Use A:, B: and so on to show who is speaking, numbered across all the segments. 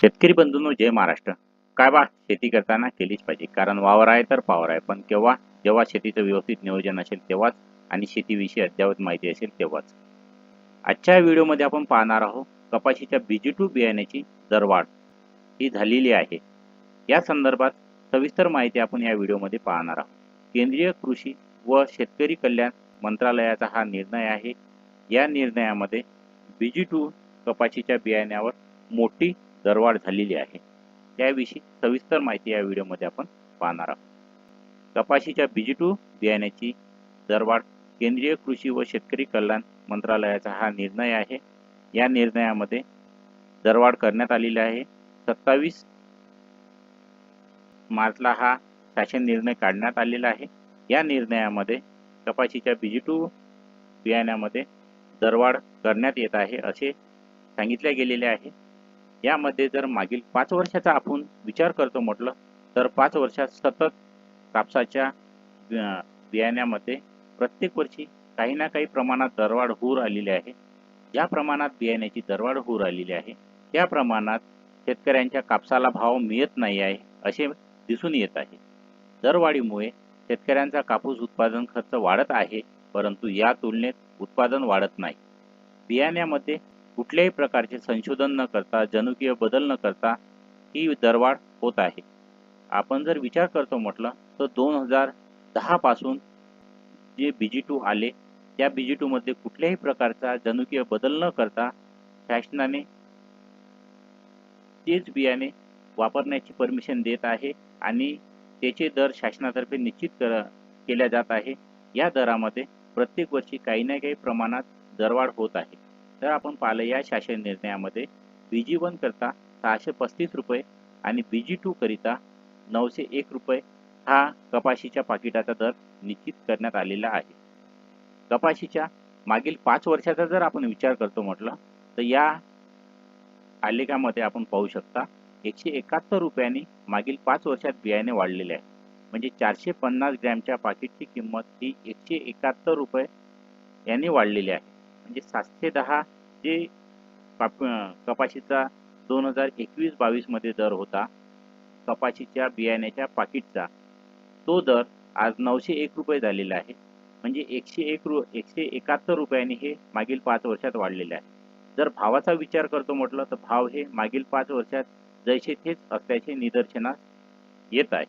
A: शेतकरी बंधूंनो जय महाराष्ट्र. काय बा शेती करताना केलीच पाहिजे. कारण वावर आहे तर पावर आहे. पण केव्हा जेव्हा शेतीचं व्यवस्थित नियोजन असेल तेव्हाच आणि शेतीविषयी अद्ययावत माहिती असेल तेव्हाच. आजच्या व्हिडिओमध्ये आपण पाहणार आहोत कपाशीच्या बीजी बियाण्याची दरवाढ. ही झालेली आहे. या संदर्भात सविस्तर माहिती आपण या व्हिडिओमध्ये पाहणार आहोत. केंद्रीय कृषी व शेतकरी कल्याण मंत्रालयाचा हा निर्णय आहे. या निर्णयामध्ये बीजी टू कपाशीच्या बियाण्यावर मोठी दरवाढ झालेली आहे. त्याविषयी सविस्तर माहिती या व्हिडिओमध्ये आपण पाहणार आहोत. कपाशीच्या बीजी टू बियाण्याची दरवाढ केंद्रीय कृषी व शेतकरी कल्याण मंत्रालयाचा हा निर्णय आहे. या निर्णयामध्ये दरवाढ करण्यात आलेली आहे. सत्तावीस मार्चला हा शासन निर्णय काढण्यात आलेला आहे. या निर्णयामध्ये कपाशीच्या बीजी टू बियाण्यामध्ये दरवाढ करण्यात येत आहे असे सांगितले गेलेले आहे. यामध्ये जर मागील पाच वर्षाचा आपण विचार करतो म्हटलं तर पाच वर्षात सतत कापसाच्या बियाण्यामध्ये प्रत्येक वर्षी काही ना काही प्रमाणात दरवाढ होऊ राहिलेली आहे. ज्या प्रमाणात बियाण्याची दरवाढ होऊ राहिलेली आहे त्या प्रमाणात शेतकऱ्यांच्या कापसाला भाव मिळत नाही आहे असे दिसून येत आहे. दरवाढीमुळे शेतकऱ्यांचा कापूस उत्पादन खर्च वाढत आहे परंतु या तुलनेत उत्पादन वाढत नाही. बियाण्यामध्ये कुठल्याही प्रकारचे संशोधन न करता जनुकीय बदल न करता ही दरवाढ होत आहे. आपण जर विचार करतो म्हटलं तर दोन हजार दहापासून जे बीजी टू आले त्या बीजी टूमध्ये कुठल्याही प्रकारचा जनुकीय बदल न करता शासनाने तेच बियाणे वापरण्याची परमिशन देत आहे आणि त्याचे दर शासनातर्फे निश्चित कर केल्या जात आहे. या दरामध्ये प्रत्येक वर्षी काही ना काही प्रमाणात दरवाढ होत आहे. तर आपण पाहिलं या शासन निर्णयामध्ये बी जी वन करता सहाशे पस्तीस रुपये आणि बी जी टू करिता नऊशे एक रुपये हा कपाशीच्या पाकिटाचा दर निश्चित करण्यात आलेला आहे. कपाशीच्या मागील पाच वर्षाचा जर आपण विचार करतो म्हटलं तर या आलेखामध्ये आपण पाहू शकता एकशे एकाहत्तर रुपयांनी मागील पाच वर्षात बियाणे वाढलेले आहे. म्हणजे चारशे पन्नास ग्रॅमच्या पाकिटची किंमत ही एकशे एकाहत्तर रुपये यांनी वाढलेली आहे. म्हणजे सातशे दहा जे काप कपाशीचा दोन हजार एकवीस बावीसमध्ये दर होता कपाशीच्या बियाण्याच्या पाकिटचा तो दर आज नऊशे एक रुपये झालेला आहे. म्हणजे एकशे एक रु एकशे एकाहत्तर रुपयाने हे मागील पाच वर्षात वाढलेले आहे. जर भावाचा विचार करतो म्हटलं तर भाव हे मागील पाच वर्षात जैसे तेच असल्याचे निदर्शनास येत आहे.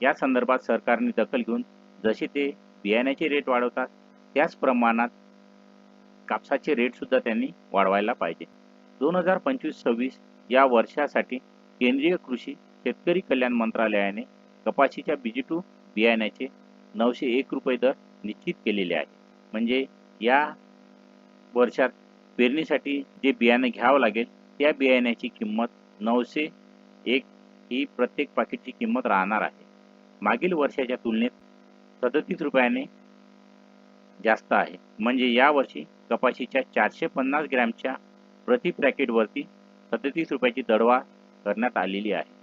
A: या संदर्भात सरकारने दखल घेऊन जसे ते बियाण्याचे रेट वाढवतात त्याच प्रमाणात कापसाचे रेटसुद्धा त्यांनी वाढवायला पाहिजे. दोन हजार पंचवीस सव्वीस या वर्षासाठी केंद्रीय कृषी शेतकरी कल्याण मंत्रालयाने कपाशीच्या बीजी टू बियाण्याचे नऊशे एक रुपये दर निश्चित केलेले आहे. म्हणजे या वर्षात पेरणीसाठी जे बियाणं घ्यावं लागेल त्या बियाण्याची किंमत नऊशे एक ही प्रत्येक पाकिटची किंमत राहणार आहे. मागील वर्षाच्या तुलनेत सदतीस रुपयाने जास्त आहे. म्हणजे यावर्षी कपाशीच्या चारशे पन्नास ग्रॅमच्या प्रति पॅकेटवरती सदतीस रुपयाची दरवाढ करण्यात आलेली आहे.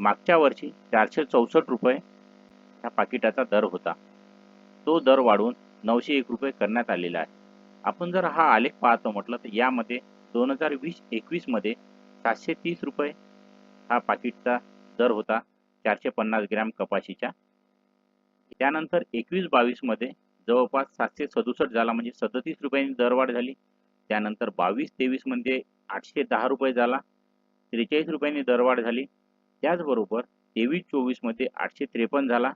A: मागच्या वर्षी चारशे चौसष्ट रुपये ह्या पाकिटाचा दर होता. तो दर वाढवून नऊशे एक रुपये करण्यात आलेला आहे. आपण जर हा आलेख पाहतो म्हटलं तर यामध्ये दोन हजार वीस एकवीसमध्ये सातशे तीस रुपये हा पाकिटचा दर होता. चारशे पन्नास ग्रॅम कपाशीच्या त्यानंतर एकवीस बावीसमध्ये जवळपास सातशे सदुसष्ट झाला म्हणजे सदतीस रुपयांनी दरवाढ झाली. त्यानंतर बावीस तेवीसमध्ये आठशे दहा रुपये झाला त्रेचाळीस रुपयांनी दरवाढ झाली. त्याचबरोबर तेवीस चोवीसमध्ये आठशे त्रेपन्न झाला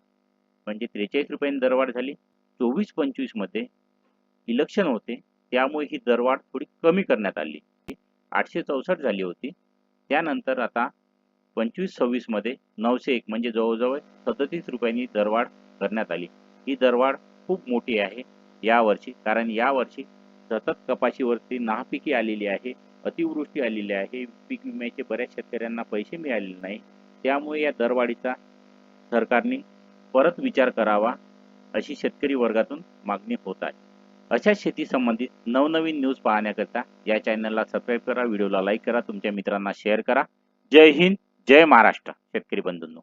A: म्हणजे त्रेचाळीस रुपयांनी दरवाढ झाली. चोवीस पंचवीसमध्ये इलेक्शन होते त्यामुळे ही दरवाढ थोडी कमी करण्यात आली. आठशे चौसष्ट झाली होती. त्यानंतर आता पंचवीस सव्वीसमध्ये नऊशे एक म्हणजे जवळजवळ सदतीस रुपयांनी दरवाढ करण्यात आली. ही दरवाढ खूप मोठी आहे. यावर्षी कारण यावर्षी सतत कपाशीवरती नापिकी आलेली आहे अतिवृष्टी आलेली आहे पीक विम्याचे बऱ्याच शेतकऱ्यांना पैसे मिळालेले नाही. त्यामुळे या दरवाढीचा सरकारने परत विचार करावा अशी शेतकरी वर्गातून मागणी होत आहे. अशा शेती संबंधित नवनवीन न्यूज पाहण्याकरता या चॅनलला सबस्क्राईब करा व्हिडिओला लाईक करा तुमच्या मित्रांना शेअर करा. जय हिंद जय महाराष्ट्र शेतकरी बंधूंनो.